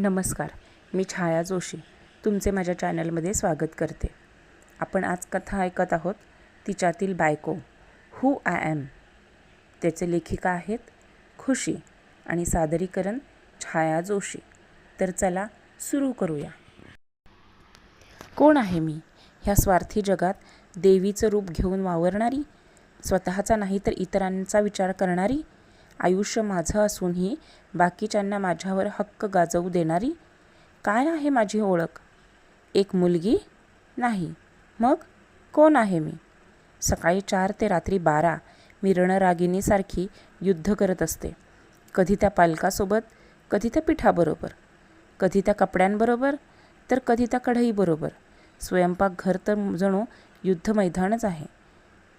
नमस्कार मी छाया जोशी तुमचे माझ्या चॅनलमध्ये स्वागत करते. आपण आज कथा ऐकत आहोत तिच्यातील बायको हू आय ॲम त्याचे लेखिका आहेत खुशी आणि सादरीकरण छाया जोशी. तर चला सुरू करूया. कोण आहे मी? ह्या स्वार्थी जगात देवीचं रूप घेऊन वावरणारी? स्वतःचा नाही तर इतरांचा विचार करणारी? आयुष्य माझं असूनही बाकीच्यांना माझ्यावर हक्क गाजवू देणारी? काय आहे माझी ओळख? एक मुलगी? नाही. मग? कोण आहे मी? सकाळी चार ते रात्री बारा मी रणरागिणीसारखी युद्ध करत असते. कधी त्या पालकासोबत कधी त्या पिठाबरोबर. कधी त्या कपड्यांबरोबर तर कधी त्या कढईबरोबर. स्वयंपाकघर तर जणू युद्ध मैदानच आहे.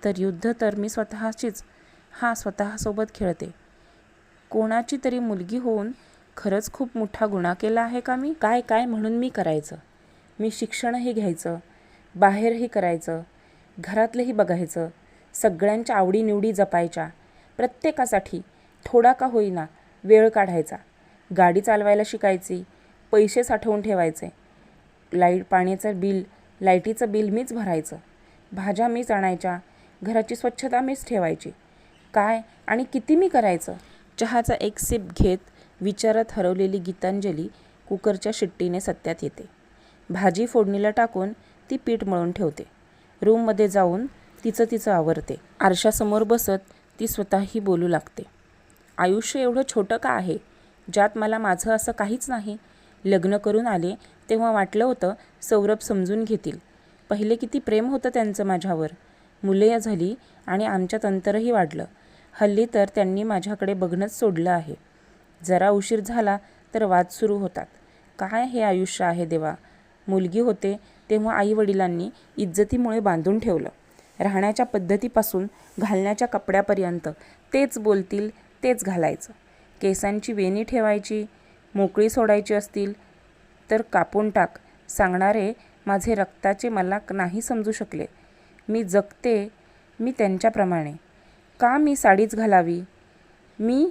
तर युद्ध तर मी स्वतःचीच. हा स्वतःसोबत खेळते. कोणाची तरी मुलगी होऊन खरंच खूप मोठा गुन्हा केला आहे का मी? काय काय म्हणून मी करायचं? मी शिक्षणही घ्यायचं बाहेरही करायचं घरातलंही बघायचं सगळ्यांच्या आवडीनिवडी जपायच्या प्रत्येकासाठी थोडा का होईना वेळ काढायचा गाडी चालवायला शिकायची पैसे साठवून ठेवायचे लाइट पाण्याचं बिल लाईटीचं बिल मीच भरायचं भाज्या मीच आणायच्या घराची स्वच्छता मीच ठेवायची काय आणि किती मी करायचं? चहाचा एक सिप घेत विचारात हरवलेली गीतांजली कुकरच्या शिट्टीने सत्यात येते. भाजी फोडणीला टाकून ती पीठ मळून ठेवते. रूममध्ये जाऊन तिचं तिचं आवरते. आरशासमोर बसत ती स्वतःही बोलू लागते. आयुष्य एवढं छोटं का आहे? ज्यात मला माझं असं काहीच नाही. लग्न करून आले तेव्हा वाटलं होतं सौरभ समजून घेतील. पहिले किती प्रेम होतं त्यांचं माझ्यावर. मुले झाली आणि आमच्यात अंतरही वाढलं. हल्ली तर त्यांनी माझ्याकडे बघणंच सोडलं आहे. जरा उशीर झाला तर वाद सुरू होतात. काय हे आयुष्य आहे देवा? मुलगी होते तेव्हा आईवडिलांनी इज्जतीमुळे बांधून ठेवलं. राहण्याच्या पद्धतीपासून घालण्याच्या कपड्यापर्यंत तेच बोलतील तेच घालायचं. केसांची वेणी ठेवायची मोकळी सोडायची असतील तर कापून टाक. सांगणारे माझे रक्ताचे मला नाही समजू शकले. मी जगते मी त्यांच्याप्रमाणे. का मी साडीच घालावी? मी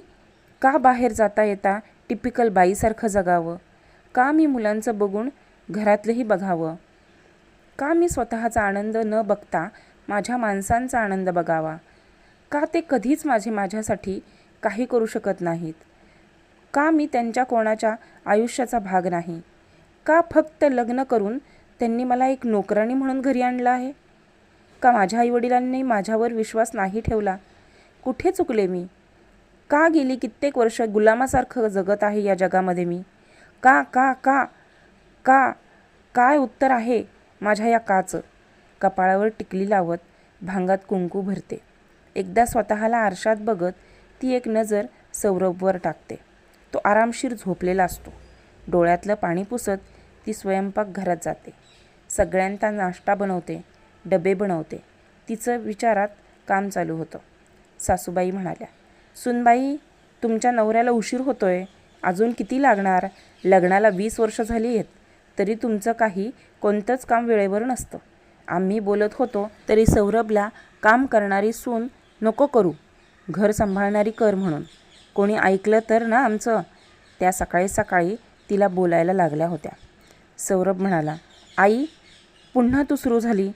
का बाहेर जाता येता टिपिकल बाईसारखं जगावं? का मी मुलांचं बघून घरातलंही बघावं? का मी स्वतःचा आनंद न बघता माझ्या माणसांचा आनंद बघावा? का ते कधीच माझे माझ्यासाठी काही करू शकत नाहीत? का मी त्यांच्या कोणाच्या आयुष्याचा भाग नाही? का फक्त लग्न करून त्यांनी मला एक नोकराणी म्हणून घरी आणलं आहे? का माझ्या आईवडिलांनी माझ्यावर विश्वास नाही ठेवला? कुठे चुकले मी? का गेली कित्येक वर्ष गुलामासारखं जगत आहे या जगामध्ये मी? का का का का काय उत्तर आहे माझ्या या काचं? कपाळावर टिकली लावत भांगात कुंकू भरते. एकदा स्वतःला आरशात बघत ती एक नजर सौरभवर टाकते. तो आरामशीर झोपलेला असतो. डोळ्यातलं पाणी पुसत ती स्वयंपाकघरात जाते. सगळ्यांचा नाश्ता बनवते डबे बनवते. तिचं विचारात काम चालू होतं. सासूबाई म्हणाल्या सुनबाई तुमच्या नवऱ्याला उशीर होतोय. अजून किती लागणार? लग्नाला वीस वर्ष झाली आहेत. तरी तुमचं काही कोणतंच काम वेळेवर नसतं. आम्ही बोलत होतो तरी सौरभला काम करणारी सून नको करू. घर सांभाळणारी कर म्हणून. कोणी ऐकलं तर ना आमचं? त्या सकाळी सकाळी तिला बोलायला लागल्या होत्या. सौरभ म्हणाला आई पुन्हा तू सुरू झाली.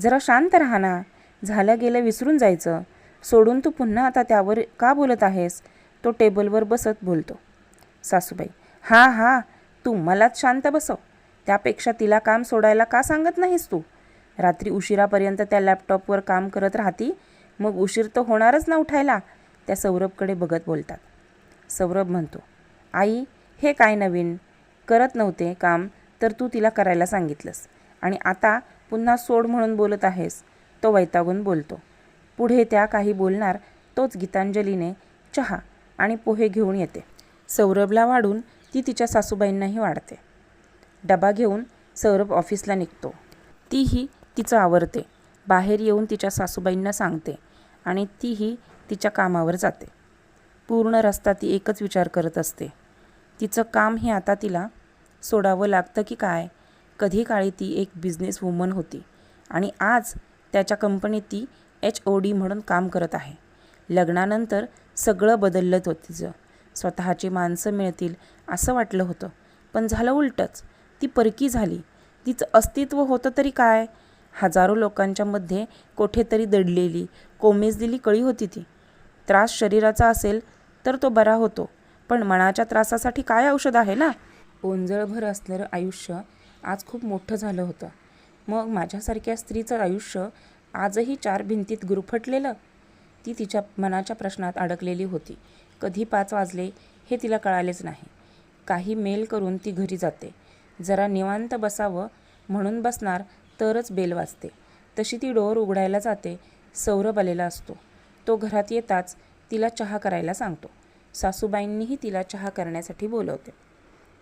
जरा शांत राहा ना. झालं गेलं विसरून जायचं. सोडून तू पुन्हा आता त्यावर का बोलत आहेस? तो टेबलवर बसत बोलतो. सासूबाई हां हां तू मलाच शांत बसव. त्यापेक्षा तिला काम सोडायला का सांगत नाहीस तू? रात्री उशिरापर्यंत त्या लॅपटॉपवर काम करत राहती मग उशीर तर होणारच ना उठायला त्या सौरभकडे बघत बोलतात. सौरभ म्हणतो आई हे काय नवीन? करत नव्हते काम तर तू तिला करायला सांगितलंस. आणि आता पुन्हा सोड म्हणून बोलत आहेस. तो वैतागून बोलतो पुढे त्या काही बोलणार तोच गीतांजलीने चहा आणि पोहे घेऊन येते. सौरभला वाढून ती तिच्या सासूबाईंनाही वाढते. डबा घेऊन सौरभ ऑफिसला निघतो. तीही तिचं आवरते. बाहेर येऊन तिच्या सासूबाईंना सांगते आणि तीही तिच्या कामावर जाते. पूर्ण रस्ता ती एकच विचार करत असते. तिचं काम हे आता तिला सोडावं लागतं की काय? कधी काळी ती एक बिझनेस वुमन होती आणि आज त्याच्या कंपनीत ती एच ओ डी म्हणून काम करत आहे. लग्नानंतर सगळं बदललं होतं तिचं. स्वतःची माणसं मिळतील असं वाटलं होतं. पण झालं उलटंच. ती परकी झाली. तिचं अस्तित्व होतं तरी काय? हजारो लोकांच्या मध्ये कोठेतरी दडलेली कोमेजलेली कळी होती ती. त्रास शरीराचा असेल तर तो बरा होतो. पण मनाच्या त्रासासाठी काय औषध आहे ना? ओंजळभर असलेलं आयुष्य आज खूप मोठं झालं होतं. मग माझ्यासारख्या स्त्रीचं आयुष्य आजही चार भिंतीत गुरफटलेलं? ती तिच्या मनाच्या प्रश्नात अडकलेली होती. कधी पाच वाजले हे तिला कळालेच नाही. काही मेल करून ती घरी जाते. जरा निवांत बसावं म्हणून बसणार तरच बेल वाजते. तशी ती डोर उघडायला जाते. सौरभ आलेला असतो. तो घरात येताच तिला चहा करायला सांगतो. सासूबाईंनीही तिला चहा करण्यासाठी बोलवते.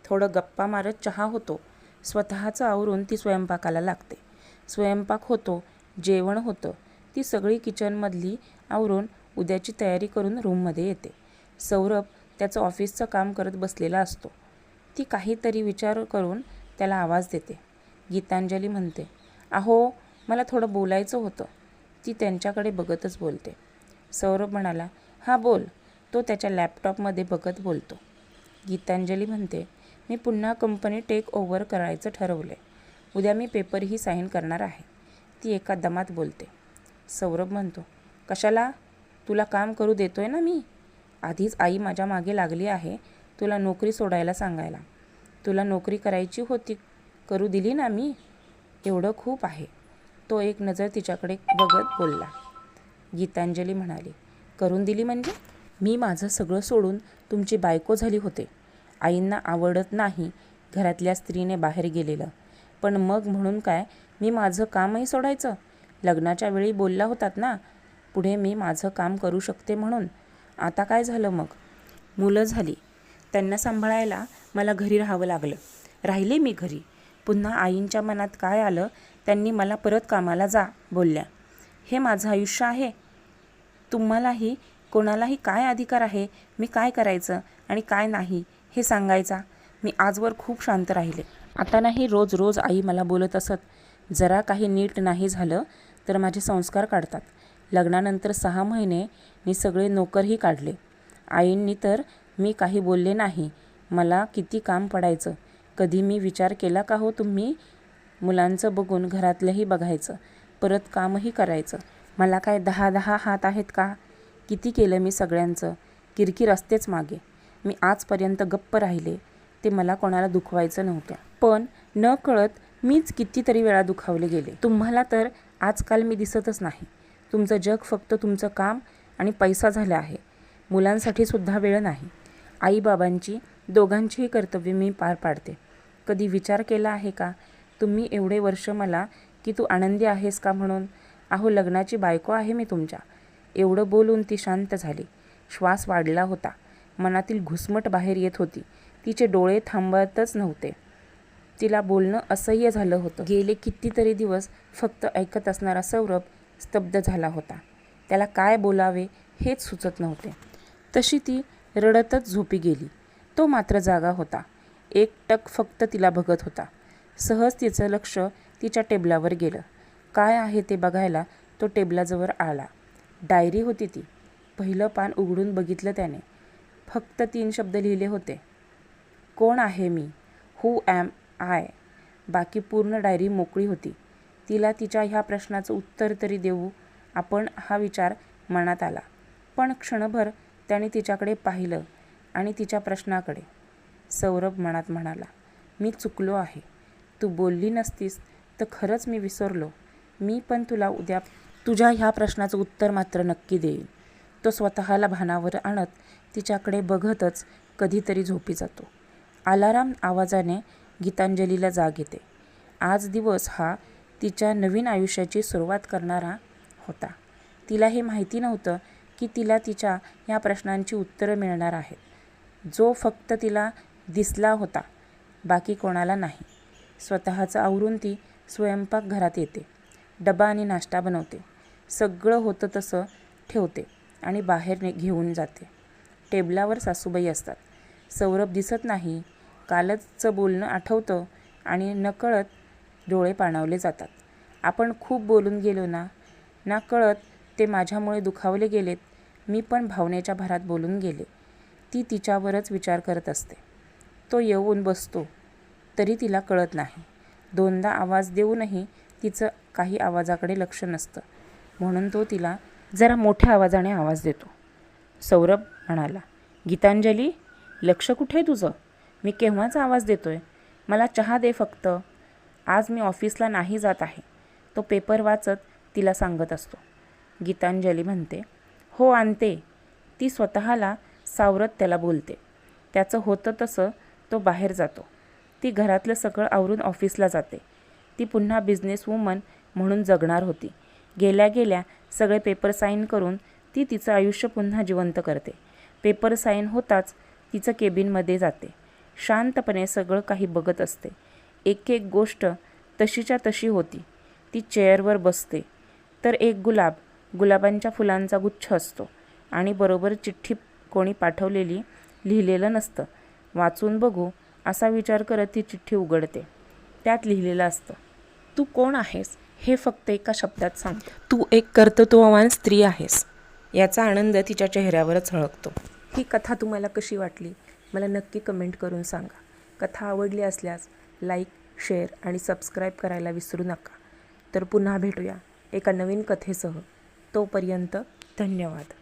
थोडं गप्पा मारत चहा होतो. स्वतःचं आवरून ती स्वयंपाकाला लागते. स्वयंपाक होतो जेवण होतं. ती सगळी किचनमधली आवरून उद्याची तयारी करून रूममध्ये येते. सौरभ त्याचं ऑफिसचं काम करत बसलेला असतो. ती काहीतरी विचार करून त्याला आवाज देते. गीतांजली म्हणते अहो मला थोडं बोलायचं होतं. ती त्यांच्याकडे बघतच बोलते. सौरभ म्हणाला हां बोल. तो त्याच्या लॅपटॉपमध्ये बघत बोलतो. गीतांजली म्हणते मी पुन्हा कंपनी टेक ओव्हर करायचं ठरवलं आहे उद्या मी पेपरही साईन करणार आहे. ती एका दमात बोलते. सौरभ म्हणतो कशाला? तुला काम करू देतोय ना मी? आधीच आई माझ्या मागे लागली आहे तुला नोकरी सोडायला सांगायला. तुला नोकरी करायची होती करू दिली ना मी? एवढं खूप आहे. तो एक नजर तिच्याकडे बघत बोलला. गीतांजली म्हणाली करून दिली म्हणजे? मी माझं सगळं सोडून तुमची बायको झाली होते. आईंना आवडत नाही घरातल्या स्त्रीने बाहेर गेलेलं. पण मग म्हणून काय मी माझं कामही सोडायचं. लग्नाच्या वेळी बोलला होतात ना पुढे मी माझं काम करू शकते म्हणून. आता काय झालं मग? मुलं झाली. त्यांना सांभाळायला मला घरी राहावं लागलं. राहिले मी घरी. पुन्हा आईंच्या मनात काय आलं त्यांनी मला परत कामाला जा बोलल्या. हे माझं आयुष्य आहे. तुम्हालाही कोणालाही काय अधिकार आहे? मी काय करायचं आणि काय नाही हे सांगायचा. मी आजवर खूप शांत राहिले. आता नाही रोज रोज आई मला बोलत असत. जरा काही नीट नाही झालं तर माझे संस्कार काढतात. लग्नानंतर सहा महिने मी सगळे नोकरही काढले. आईंनी तर मी काही बोलले नाही. मला किती काम पडायचं? कधी मी विचार केला का हो तुम्ही? मुलांचं बघून घरातलंही बघायचं. परत कामही करायचं. मला काय दहा दहा हात आहेत का? किती केलं मी सगळ्यांचं? किरकिर असतेच मागे. मी आजपर्यंत गप्प राहिले. ते मला कोणाला दुखवायचं नव्हतं. पण न कळत मीच कितीतरी वेळा दुखावले गेले. तुम्हाला तर आजकाल मी दिसतच नाही. तुमचं जग फक्त तुमचं काम आणि पैसा झाला आहे. मुलांसाठी सुद्धा वेळ नाही. आईबाबांची दोघांचीही कर्तव्य मी पार पाडते. कधी विचार केला आहे का? तुम्ही एवढे वर्ष मला की तू आनंदी आहेस का म्हणून? अहो लग्नाची बायको आहे मी तुमच्या. एवढं बोलून ती शांत झाली. श्वास वाढला होता. मनातील घुसमट बाहेर येत होती. तिचे डोळे थांबतच नव्हते. तिला बोलणं असह्य झालं होतं. गेले कितीतरी दिवस फक्त ऐकत असणारा सौरभ स्तब्ध झाला होता. त्याला काय बोलावे हेच सुचत नव्हते. तशी ती रडतच झोपी गेली. तो मात्र जागा होता. एक टक फक्त तिला बघत होता. सहज तिचं लक्ष तिच्या टेबलावर गेलं. काय आहे ते बघायला तो टेबलाजवळ आला. डायरी होती ती. पहिलं पान उघडून बघितलं त्याने. फक्त तीन शब्द लिहिले होते. कोण आहे मी? हू ॲम आय बाकी पूर्ण डायरी मोकळी होती. तिला तिच्या ह्या प्रश्नाचं उत्तर तरी देऊ आपण हा विचार मनात आला. पण क्षणभर त्याने तिच्याकडे पाहिलं आणि तिच्या प्रश्नाकडे. सौरभ मनात म्हणाला मी चुकलो आहे. तू बोलली नसतीस तर खरंच मी विसरलो. मी पण तुला उद्या तुझ्या ह्या प्रश्नाचं उत्तर मात्र नक्की देईन. तो स्वतःला भानावर आणत तिच्याकडे बघतच कधीतरी झोपी जातो. अलाराम आवाजाने गीतांजलीला जाग येते. आज दिवस हा तिच्या नवीन आयुष्याची सुरुवात करणारा होता. तिला हे माहिती नव्हतं की तिला तिच्या या प्रश्नांची उत्तरं मिळणार आहेत. जो फक्त तिला दिसला होता बाकी कोणाला नाही. स्वतःचं आवरून ती स्वयंपाकघरात येते. डबा आणि नाश्ता बनवते. सगळं होतं तसं ठेवते आणि बाहेर घेऊन जाते. टेबलावर सासूबाई असतात. सौरभ दिसत नाही कालचं बोलणं आठवतं आणि नकळत डोळे पाणावले जातात. आपण खूप बोलून गेलो ना? ना कळत ते माझ्यामुळे दुखावले गेलेत. मी पण भावनेच्या भरात बोलून गेले. ती तिच्यावरच विचार करत असते. तो येऊन बसतो. तरी तिला कळत नाही. दोनदा आवाज देऊनही तिचं काही आवाजाकडे लक्ष नसतं. म्हणून तो तिला जरा मोठ्या आवाजाने आवाज देतो. सौरभ म्हणाला गीतांजली लक्ष कुठे आहे तुझं? मी केव्हाचा आवाज देतो आहे मला चहा दे फक्त. आज मी ऑफिसला नाही जात आहे. तो पेपर वाचत तिला सांगत असतो. गीतांजली म्हणते हो आणते. ती स्वतःला सावरत त्याला बोलते. त्याचं होतं तसं तो बाहेर जातो. ती घरातलं सगळं आवरून ऑफिसला जाते. ती पुन्हा बिझनेस वुमन म्हणून जगणार होती. गेल्या गेल्या सगळे पेपर साईन करून ती तिचं आयुष्य पुन्हा जिवंत करते. पेपर साईन होताच तिचं केबिनमध्ये जाते. शांतपणे सगळं काही बघत असते. एक एक गोष्ट तशीच्या तशी होती. ती चेअरवर बसते. तर एक गुलाब गुलाबांच्या फुलांचा गुच्छ असतो. आणि बरोबर चिठ्ठी कोणी पाठवलेली लिहिलेलं नसतं. वाचून बघू असा विचार करत ती चिठ्ठी उघडते. त्यात लिहिलेलं असतं तू कोण आहेस? हे फक्त एका शब्दात सांग. तू एक कर्तृत्ववान स्त्री आहेस. याचा आनंद तिच्या चेहऱ्यावर झळकतो ही कथा तुम्हाला कशी वाटली? मला नक्की कमेंट करून सांगा. कथा आवडली असल्यास लाईक शेअर आणि सबस्क्राईब करायला विसरू नका. तर पुन्हा भेटूया एका नवीन कथेसह. तोपर्यंत धन्यवाद.